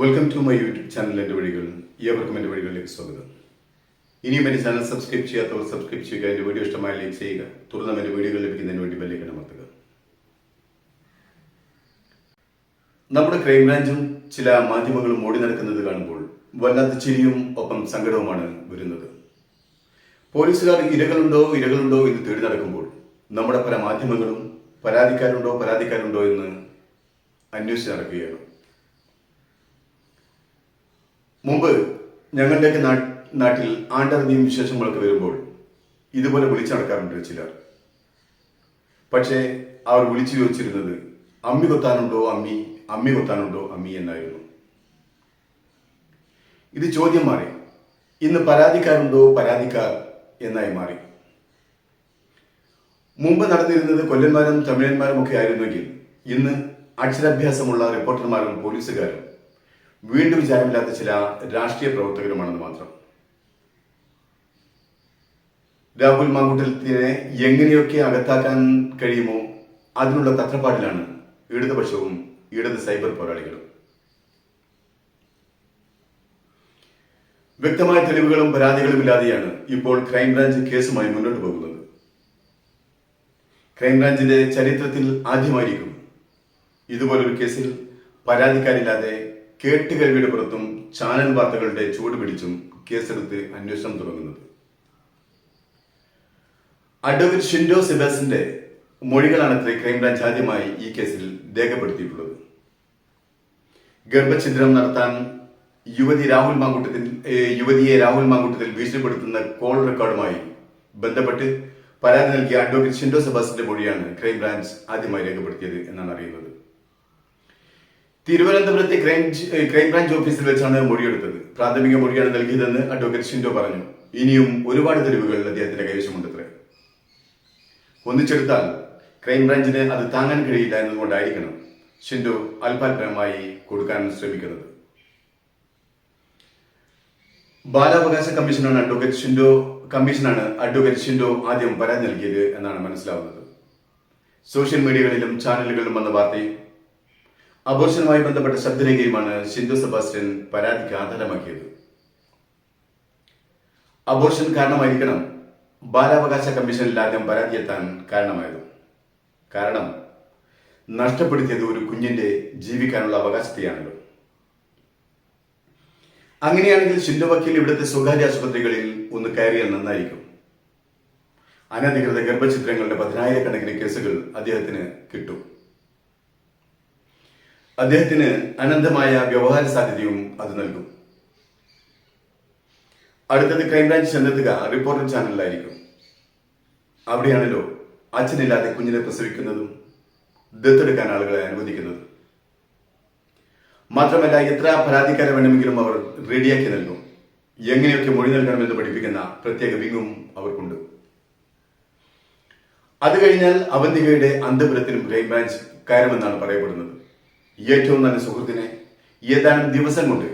Welcome to my YouTube channel എന്റെ വഴികൾ ഏവർക്കും എന്റെ വഴികളിലേക്ക് സ്വാഗതം. ഇനിയും എന്റെ ചാനൽ സബ്സ്ക്രൈബ് ചെയ്യാത്തവർ സബ്സ്ക്രൈബ് ചെയ്യുക എന്റെ വീഡിയോ ഇഷ്ടമായ ലൈക്ക് ചെയ്യുക തുടർന്ന് എന്റെ വീഡിയോകൾ ലഭിക്കുന്നതിന് വേണ്ടി ബെല്ലേക്ക് അമർത്തുക. നമ്മുടെ ക്രൈംബ്രാഞ്ചും ചില മാധ്യമങ്ങളും ഓടി നടക്കുന്നത് കാണുമ്പോൾ വല്ലാത്ത ചിരിയും ഒപ്പം സങ്കടവുമാണ് വരുന്നത്. പോലീസുകാർ ഇരകളുണ്ടോ ഇരകളുണ്ടോ എന്ന് തേടി നടക്കുമ്പോൾ നമ്മുടെ പല മാധ്യമങ്ങളും പരാതിക്കാരുണ്ടോ പരാതിക്കാരുണ്ടോ എന്ന് അന്വേഷിച്ച് നടക്കുകയാണ്. മുമ്പ് ഞങ്ങളുടെയൊക്കെ നാട്ടിൽ ആണ്ടറിഞ്ഞും വിശേഷങ്ങളൊക്കെ വരുമ്പോൾ ഇതുപോലെ വിളിച്ചു നടക്കാറുണ്ട് ചിലർ. പക്ഷേ അവർ വിളിച്ചു ചോദിച്ചിരുന്നത് അമ്മി കൊത്താനുണ്ടോ അമ്മി? അമ്മി കൊത്താനുണ്ടോ അമ്മി? എന്നായിരുന്നു. ഇത് ചോദ്യം മാറി. ഇന്ന് പരാതിക്കാരുണ്ടോ പരാതിക്കാർ എന്നായി മാറി. മുമ്പ് നടന്നിരുന്നത് കൊല്ലന്മാരും തമിഴന്മാരും ഒക്കെ ആയിരുന്നെങ്കിൽ ഇന്ന് അക്ഷരാഭ്യാസമുള്ള റിപ്പോർട്ടർമാരും പോലീസുകാരും വീണ്ടും വിചാരമില്ലാത്ത ചില രാഷ്ട്രീയ പ്രവർത്തകരുമാണെന്ന് മാത്രം. രാഹുൽ മാങ്കുട്ടത്തിനെ എങ്ങനെയൊക്കെ അകത്താക്കാൻ കഴിയുമോ അതിനുള്ള തത്രപ്പാടിലാണ് ഇടതുപക്ഷവും ഇടത് സൈബർ പോരാളികളും. വ്യക്തമായ തെളിവുകളും പരാതികളും ഇല്ലാതെയാണ് ഇപ്പോൾ ക്രൈംബ്രാഞ്ച് കേസുമായി മുന്നോട്ട് പോകുന്നത്. ക്രൈംബ്രാഞ്ചിന്റെ ചരിത്രത്തിൽ ആദ്യമായിരിക്കും ഇതുപോലൊരു കേസിൽ പരാതിക്കാരില്ലാതെ കേട്ടുകേൾവിയുടെ പുറത്തും ചാനൽ വാർത്തകളുടെ ചൂട് പിടിച്ചും കേസെടുത്ത് അന്വേഷണം തുടങ്ങുന്നത്. അഡ്വക്കേറ്റ് ഷിൻഡോ സിബാസിന്റെ മൊഴികളാണ് ഇത്ര ക്രൈംബ്രാഞ്ച് ആദ്യമായി ഈ കേസിൽ രേഖപ്പെടുത്തിയിട്ടുള്ളത്. ഗർഭഛിദ്രം നടത്താൻ യുവതി രാഹുൽ മാങ്കുട്ടത്തിൽ യുവതിയെ രാഹുൽ മാങ്കുട്ടത്തിൽ ഭീഷണിപ്പെടുത്തുന്ന കോൾ റെക്കോർഡുമായി ബന്ധപ്പെട്ട് പരാതി നൽകിയ അഡ്വക്കേറ്റ് ഷിൻഡോ സെബാസിന്റെ മൊഴിയാണ് ക്രൈംബ്രാഞ്ച് ആദ്യമായി രേഖപ്പെടുത്തിയത് എന്നാണ് അറിയുന്നത്. തിരുവനന്തപുരത്തെ ക്രൈം ക്രൈംബ്രാഞ്ച് ഓഫീസിൽ വെച്ചാണ് മൊഴിയെടുത്തത്. പ്രാഥമിക മൊഴിയാണ് നൽകിയതെന്ന് അഡ്വക്കേറ്റ് ഷിൻഡോ പറഞ്ഞു. ഇനിയും ഒരുപാട് തെളിവുകൾ അദ്ദേഹത്തിന്റെ കൈവശമുണ്ടത്രേ. ഒന്നിച്ചെടുത്താൽ ക്രൈംബ്രാഞ്ചിന് അത് താങ്ങാൻ കഴിയില്ല എന്നതുകൊണ്ടായിരിക്കണം ഷിൻഡോ അല്പാൽപരമായി കൊടുക്കാൻ ശ്രമിക്കുന്നത്. ബാലാവകാശ കമ്മീഷനാണ് അഡ്വക്കേറ്റ് ഷിൻഡോ കമ്മീഷനാണ് അഡ്വക്കേറ്റ് ഷിൻഡോ ആദ്യം പരാതി നൽകിയത് എന്നാണ് മനസ്സിലാവുന്നത്. സോഷ്യൽ മീഡിയകളിലും ചാനലുകളിലും വന്ന വാർത്തയും അബോർഷനുമായി ബന്ധപ്പെട്ട ശബ്ദരേഖയുമാണ് ഷിൻഡോ സെബാസ്റ്റ്യൻ പരാതിക്ക് ആധാരമാക്കിയത്. അബോർഷൻ കാരണമായിരിക്കണം ബാലാവകാശ കമ്മീഷനിൽ ആദ്യം പരാതി എത്താൻ കാരണമായത്. കാരണം നഷ്ടപ്പെടുത്തിയത് ഒരു കുഞ്ഞിന്റെ ജീവിക്കാനുള്ള അവകാശത്തെയാണല്ലോ. അങ്ങനെയാണെങ്കിൽ ഷിൻഡോ വക്കീൽ ഇവിടുത്തെ സ്വകാര്യ ആശുപത്രികളിൽ ഒന്ന് കയറിയാൽ നന്നായിരിക്കും. അനധികൃത ഗർഭചിത്രങ്ങളുടെ പതിനായിരക്കണക്കിന് കേസുകൾ അദ്ദേഹത്തിന് കിട്ടും. അദ്ദേഹത്തിന് അനന്തമായ വ്യവഹാര സാധ്യതയും അത് നൽകും. അടുത്തത് ക്രൈംബ്രാഞ്ച് ചെന്നെത്തുക റിപ്പോർട്ടർ ചാനലിലായിരിക്കും. അവിടെയാണല്ലോ അച്ഛനില്ലാതെ കുഞ്ഞിനെ പ്രസവിക്കുന്നതും ദത്തെടുക്കാൻ ആളുകളെ അനുവദിക്കുന്നതും. മാത്രമല്ല എത്ര പരാതിക്കാരെ വേണമെങ്കിലും അവർ റെഡിയാക്കി നൽകും. എങ്ങനെയൊക്കെ മൊഴി നൽകണമെന്ന് പഠിപ്പിക്കുന്ന പ്രത്യേക വിങ്ങും അവർക്കുണ്ട്. അത് കഴിഞ്ഞാൽ അവന്തികയുടെ അന്തപുരത്തിനും ക്രൈംബ്രാഞ്ച് കയറുമെന്നാണ് പറയപ്പെടുന്നത്. ഏറ്റവും നല്ല സുഹൃത്തിനെ ഏതാനും ദിവസം കൊണ്ട്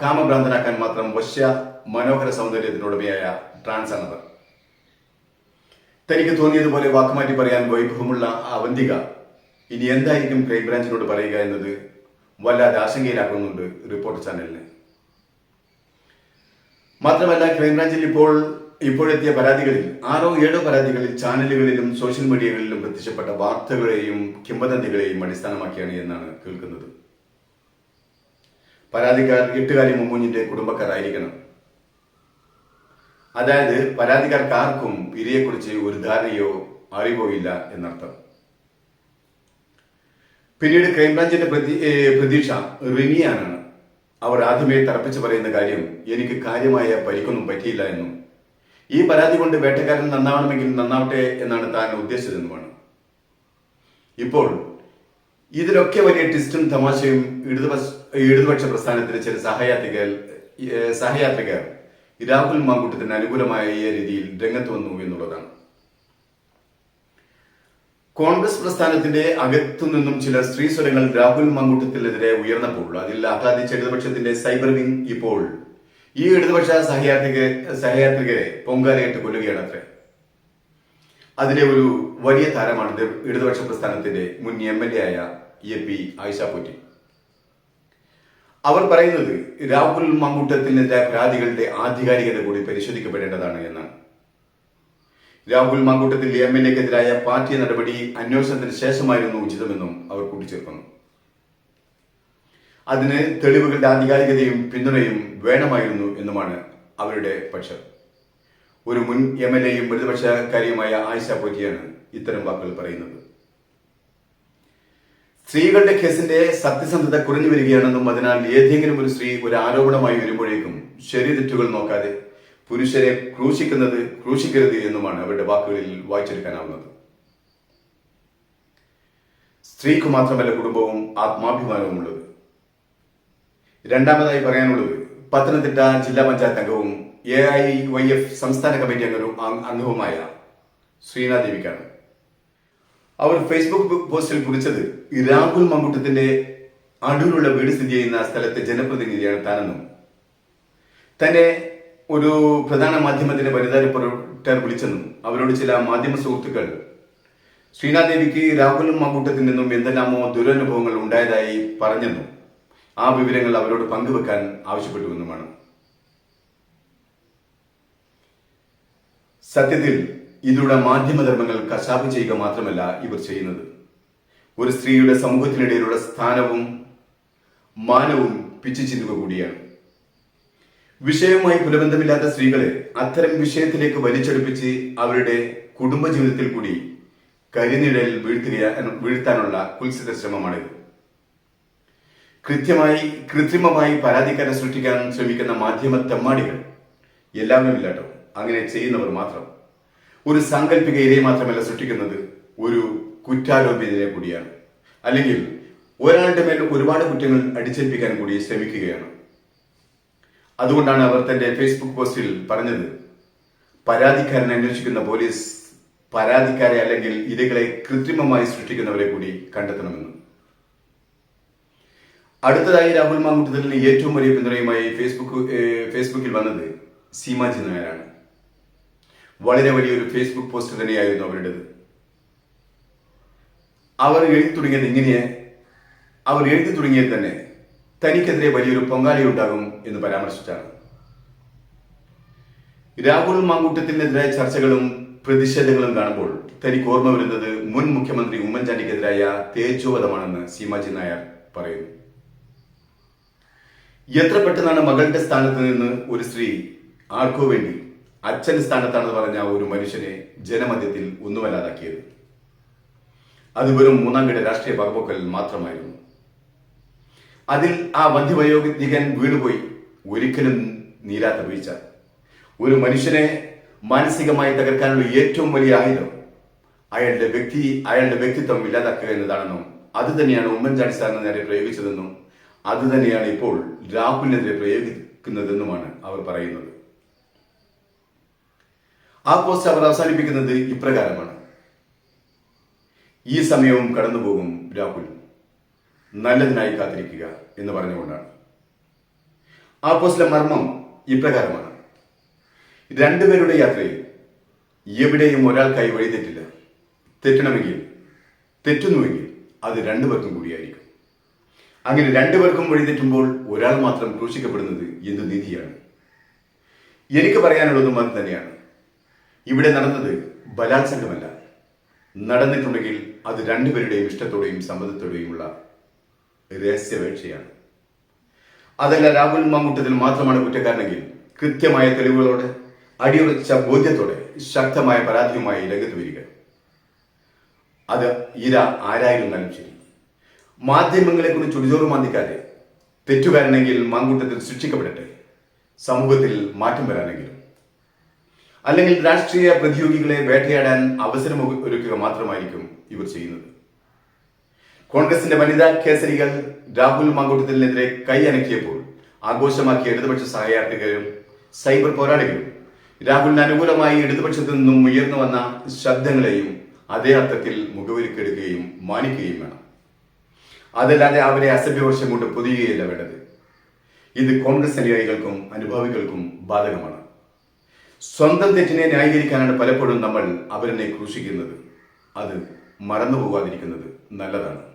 കാമഭ്രാന്തനാക്കാൻ മാത്രം വശ്യ മനോഹര സൗന്ദര്യത്തിനുടമയായ ട്രാൻസ് ആണവർ തനിക്ക് തോന്നിയതുപോലെ വാക്കുമാറ്റി പറയാൻ വൈഭവമുള്ള അവന്തിക ഇനി എന്തായിരിക്കും ക്രൈംബ്രാഞ്ചിനോട് പറയുക എന്നത് വല്ലാതെ ആശങ്കയിലാക്കുന്നുണ്ട് റിപ്പോർട്ട് ചാനലിന്. മാത്രമല്ല ക്രൈംബ്രാഞ്ചിൽ ഇപ്പോൾ ഇപ്പോഴെത്തിയ പരാതികളിൽ ആറോ ഏഴോ പരാതികളിൽ ചാനലുകളിലും സോഷ്യൽ മീഡിയകളിലും പ്രത്യക്ഷപ്പെട്ട വാർത്തകളെയും കിംവദന്തികളെയും അടിസ്ഥാനമാക്കിയാണ് എന്നാണ് കേൾക്കുന്നത്. പരാതിക്കാർ എട്ടുകാലി മുമ്മൂഞ്ഞിന്റെ കുടുംബക്കാരായിരിക്കണം. അതായത് പരാതിക്കാർക്ക് ആർക്കും ഇരയെക്കുറിച്ച് ഒരു ധാരണയോ അറിവോ ഇല്ല എന്നർത്ഥം. പിന്നീട് ക്രൈംബ്രാഞ്ചിന്റെ പ്രതി- പ്രതീക്ഷ റിനിയാനാണ്. അവർ ആദ്യമേ തറപ്പിച്ച് പറയുന്ന കാര്യം എനിക്ക് കാര്യമായ പരിക്കൊന്നും പറ്റിയില്ല എന്നും ഈ പരാതി കൊണ്ട് വേട്ടക്കാരൻ നന്നാവണമെങ്കിൽ നന്നാവട്ടെ എന്നാണ് താൻ ഉദ്ദേശിച്ചതെന്നുമാണ്. ഇപ്പോൾ ഇതിലൊക്കെ വലിയ ട്വിസ്റ്റും തമാശയും ഇടതുപക്ഷ ഇടതുപക്ഷ പ്രസ്ഥാനത്തിന് ചില സഹയാത്രികൾ സഹയാത്രികർ രാഹുൽ മാങ്കൂട്ടത്തിന് അനുകൂലമായ രീതിയിൽ രംഗത്ത് വന്നു എന്നുള്ളതാണ്. കോൺഗ്രസ് പ്രസ്ഥാനത്തിന്റെ അകത്തു നിന്നും ചില സ്ത്രീ സ്വരങ്ങൾ രാഹുൽ മാങ്കൂട്ടത്തിനെതിരെ ഉയർന്നപ്പോൾ അതിൽ ആഹ്ലാദിച്ച ഇടതുപക്ഷത്തിന്റെ സൈബർ വിംഗ് ഇപ്പോൾ ഈ ഇടതുപക്ഷ സഹയാത്രിക സഹയാത്രികരെ പൊങ്കാലയിട്ട് കൊല്ലുകയാണ് അത്രേ. അതിലെ ഒരു വലിയ താരമാണ് ഇടതുപക്ഷ പ്രസ്ഥാനത്തിന്റെ മുൻ എം എൽ എ ആയ എ പി ആയിഷ പോറ്റി. അവർ പറയുന്നത് രാഹുൽ മങ്കൂട്ടത്തിനെതിരായ പരാതികളുടെ ആധികാരികത കൂടി പരിശോധിക്കപ്പെടേണ്ടതാണ് എന്നാണ്. രാഹുൽ മാങ്കൂട്ടത്തിൽ എം എൽ എക്കെതിരായ പാർട്ടി നടപടി അന്വേഷണത്തിന് ശേഷമായിരുന്നു ഉചിതമെന്നും അവർ കൂട്ടിച്ചേർക്കുന്നു. അതിന് തെളിവുകളുടെ ആധികാരികതയും പിന്തുണയും വേണമായിരുന്നു എന്നുമാണ് അവരുടെ പക്ഷം. ഒരു മുൻ എം എൽ എയും പ്രതിപക്ഷക്കാരിയുമായ ആയിഷ പോറ്റിയാണ് ഇത്തരം വാക്കുകൾ പറയുന്നത്. സ്ത്രീകളുടെ കേസിന്റെ സത്യസന്ധത കുറഞ്ഞു വരികയാണെന്നും അതിനാൽ ഏതെങ്കിലും ഒരു സ്ത്രീ ഒരു ആരോപണമായി വരുമ്പോഴേക്കും ശരി തെറ്റുകൾ നോക്കാതെ പുരുഷരെ ക്രൂശിക്കുന്നത് ക്രൂശിക്കരുത് എന്നുമാണ് അവരുടെ വാക്കുകളിൽ വായിച്ചെടുക്കാനാവുന്നത്. സ്ത്രീക്ക് മാത്രമല്ല കുടുംബവും ആത്മാഭിമാനവും ഉള്ളത് രണ്ടാമതായി പറയാനുള്ളത് പത്തനംതിട്ട ജില്ലാ പഞ്ചായത്ത് അംഗവും എ ഐ വൈ എഫ് സംസ്ഥാന കമ്മിറ്റി അംഗവും അംഗവുമായ ശ്രീനാ ദേവിക്കാണ്. അവർ ഫേസ്ബുക്ക് പോസ്റ്റിൽ കുറിച്ചത് രാഹുൽ മങ്കുട്ടത്തിന്റെ അടൂരുള്ള വീട് സ്ഥിതി ചെയ്യുന്ന സ്ഥലത്തെ ജനപ്രതിനിധിയാണ് താനെന്നും. തന്നെ ഒരു പ്രധാന മാധ്യമത്തിന്റെ വനിതാ റിപ്പോർട്ടർ വിളിച്ചെന്നും. അവരോട് ചില മാധ്യമ സുഹൃത്തുക്കൾ ശ്രീനാദേവിക്ക് രാഹുൽ മങ്കൂട്ടത്തിൽ നിന്നും എന്തെല്ലാമോ ദുരനുഭവങ്ങൾ ഉണ്ടായതായി പറഞ്ഞെന്നും. ആ വിവരങ്ങൾ അവരോട് പങ്കുവെക്കാൻ ആവശ്യപ്പെട്ടുവെന്നുമാണ് സത്യത്തിൽ ഇതിലൂടെ മാധ്യമധർമ്മങ്ങൾ കശാപ്പ് ചെയ്യുക മാത്രമല്ല ഇവർ ചെയ്യുന്നത്. ഒരു സ്ത്രീയുടെ സമൂഹത്തിനിടയിലുള്ള സ്ഥാനവും മാനവും പിച്ചു ചിന്തുക കൂടിയാണ്. വിഷയവുമായി പുലബന്ധമില്ലാത്ത സ്ത്രീകളെ അത്തരം വിഷയത്തിലേക്ക് വലിച്ചെടുപ്പിച്ച് അവരുടെ കുടുംബജീവിതത്തിൽ കൂടി കരിനിഴൽ വീഴ്ത്തുക വീഴ്ത്താനുള്ള കുൽസിത ശ്രമമാണിത്. കൃത്യമായി കൃത്രിമമായി പരാതിക്കാരെ സൃഷ്ടിക്കാൻ ശ്രമിക്കുന്ന മാധ്യമ തെമ്മാടികൾ എല്ലാവരും ഇല്ലാട്ടോ അങ്ങനെ ചെയ്യുന്നവർ മാത്രം. ഒരു സാങ്കല്പിക ഇരയെ മാത്രമല്ല സൃഷ്ടിക്കുന്നത് ഒരു കുറ്റാരോപിതരെ കൂടിയാണ്. അല്ലെങ്കിൽ ഒരാളുടെ മേൽ ഒരുപാട് കുറ്റങ്ങൾ അടിച്ചേൽപ്പിക്കാൻ കൂടി ശ്രമിക്കുകയാണ്. അതുകൊണ്ടാണ് അവർ തന്റെ ഫേസ്ബുക്ക് പോസ്റ്റിൽ പറഞ്ഞത് പരാതിക്കാരനെ അന്വേഷിക്കുന്ന പോലീസ് പരാതിക്കാരെ അല്ലെങ്കിൽ ഇരകളെ കൃത്രിമമായി സൃഷ്ടിക്കുന്നവരെ കൂടി കണ്ടെത്തണമെന്ന്. അടുത്തതായി രാഹുൽ മാങ്കുട്ടത്തിന് ഏറ്റവും വലിയ പിന്തുണയുമായി ഫേസ്ബുക്ക് ഫേസ്ബുക്കിൽ വന്നത് സീമാജി നായരാണ് വളരെ വലിയൊരു ഫേസ്ബുക്ക് പോസ്റ്റ് തന്നെയായിരുന്നു അവരുടേത്. അവർ എഴുതി തുടങ്ങിയത് ഇങ്ങനെ അവർ എഴുതി തുടങ്ങിയത് തന്നെ തനിക്കെതിരെ വലിയൊരു പൊങ്കാലി ഉണ്ടാകും എന്ന് പരാമർശിച്ചാണ്. രാഹുൽ മാങ്കൂട്ടത്തിനെതിരായ ചർച്ചകളും പ്രതിഷേധങ്ങളും കാണുമ്പോൾ തനിക്ക് ഓർമ്മ വരുന്നത് മുൻ മുഖ്യമന്ത്രി ഉമ്മൻചാണ്ടിക്കെതിരായ തേജോവധമാണെന്ന് സീമാജി നായർ പറയുന്നു. എത്ര പെട്ടെന്നാണ് മകളുടെ സ്ഥാനത്ത് നിന്ന് ഒരു സ്ത്രീ ആർക്കോ വേണ്ടി അച്ഛൻ സ്ഥാനത്താണെന്ന് പറഞ്ഞ ഒരു മനുഷ്യനെ ജനമധ്യത്തിൽ ഒന്നുമല്ലാതാക്കിയത്? അത് വെറും മൂന്നാം കിട രാഷ്ട്രീയ പകപോക്കൽ മാത്രമായിരുന്നു. അതിൽ ആ വന്ധ്യവയോധികൻ വീണുപോയി. ഒരിക്കലും നീരാത്ത വീഴ്ച. ഒരു മനുഷ്യനെ മാനസികമായി തകർക്കാനുള്ള ഏറ്റവും വലിയ ആയുധം അയാളുടെ വ്യക്തി അയാളുടെ വ്യക്തിത്വം ഇല്ലാതാക്കുക എന്നതാണെന്നും അത് തന്നെയാണ് ഉമ്മൻചാണ്ടി സാറിന് നേരെ പ്രയോഗിച്ചതെന്നും അത് തന്നെയാണ് ഇപ്പോൾ രാഹുലിനെതിരെ പ്രയോഗിക്കുന്നതെന്നുമാണ് അവർ പറയുന്നത്. ആ പോസ്റ്റ് അവർ അവസാനിപ്പിക്കുന്നത് ഇപ്രകാരമാണ്. ഈ സമയവും കടന്നുപോകും രാഹുൽ. നല്ലതിനായി കാത്തിരിക്കുക എന്ന് പറഞ്ഞുകൊണ്ടാണ്. ആ പോസ്റ്റിലെ മർമ്മം ഇപ്രകാരമാണ്. രണ്ടുപേരുടെ യാത്രയിൽ എവിടെയും ഒരാൾക്കായി വഴിതെറ്റില്ല. തെറ്റണമെങ്കിൽ തെറ്റുന്നുവെങ്കിൽ അത് രണ്ടുപേർക്കും കൂടിയായിരിക്കും. അങ്ങനെ രണ്ടുപേർക്കും വഴിതെറ്റുമ്പോൾ ഒരാൾ മാത്രം ക്രൂശിക്കപ്പെടുന്നത് എന്ത് നീതിയാണ്? എനിക്ക് പറയാനുള്ളതും അത് തന്നെയാണ്. ഇവിടെ നടന്നത് ബലാത്സംഗമല്ല. നടന്നിട്ടുണ്ടെങ്കിൽ അത് രണ്ടുപേരുടെയും ഇഷ്ടത്തോടെയും സമ്മതത്തോടെയുമുള്ള രഹസ്യവേക്ഷയാണ്. അതല്ല രാഹുൽ മമ്മൂട്ടത്തിൽ മാത്രമാണ് കുറ്റക്കാരനെങ്കിൽ കൃത്യമായ തെളിവുകളോടെ അടിയുറച്ച ബോധ്യത്തോടെ ശക്തമായ പരാതിയുമായി രംഗത്ത് വരിക. അത് ഇര ആരായിരുന്നാലും ശരി. മാധ്യമങ്ങളെ കുറിച്ച് ചുടിചോറ് മാന്തിക്കാതെ തെറ്റുകാരനെങ്കിൽ മാങ്കൂട്ടത്തിൽ ശിക്ഷിക്കപ്പെടട്ടെ. സമൂഹത്തിൽ മാറ്റം വരാനെങ്കിലും. അല്ലെങ്കിൽ രാഷ്ട്രീയ പ്രതിയോഗികളെ വേട്ടയാടാൻ അവസരം ഒരുക്കുക മാത്രമായിരിക്കും ഇവർ ചെയ്യുന്നത്. കോൺഗ്രസിന്റെ വനിതാ കേസരികൾ രാഹുൽ മാങ്കൂട്ടത്തിനെതിരെ കൈ അനക്കിയപ്പോൾ ആഘോഷമാക്കിയ ഇടതുപക്ഷ സഹയാത്രികരും സൈബർ പോരാളികളും രാഹുലിന് അനുകൂലമായി ഇടതുപക്ഷത്തു നിന്നും ഉയർന്നു വന്ന ശബ്ദങ്ങളെയും അതേ അർത്ഥത്തിൽ മുഖവിരിക്കെടുക്കുകയും മാനിക്കുകയും വേണം. അതല്ലാതെ അവരെ അസഭ്യവർഷം കൊണ്ട് പൊതിയുകയല്ല വേണ്ടത്. ഇത് കോൺഗ്രസ് അനുയായികൾക്കും അനുഭാവികൾക്കും ബാധകമാണ്. സ്വന്തം തെറ്റിനെ ന്യായീകരിക്കാനാണ് പലപ്പോഴും നമ്മൾ അവരെന്നെ ക്രൂശിക്കുന്നത്. അത് മറന്നു നല്ലതാണ്.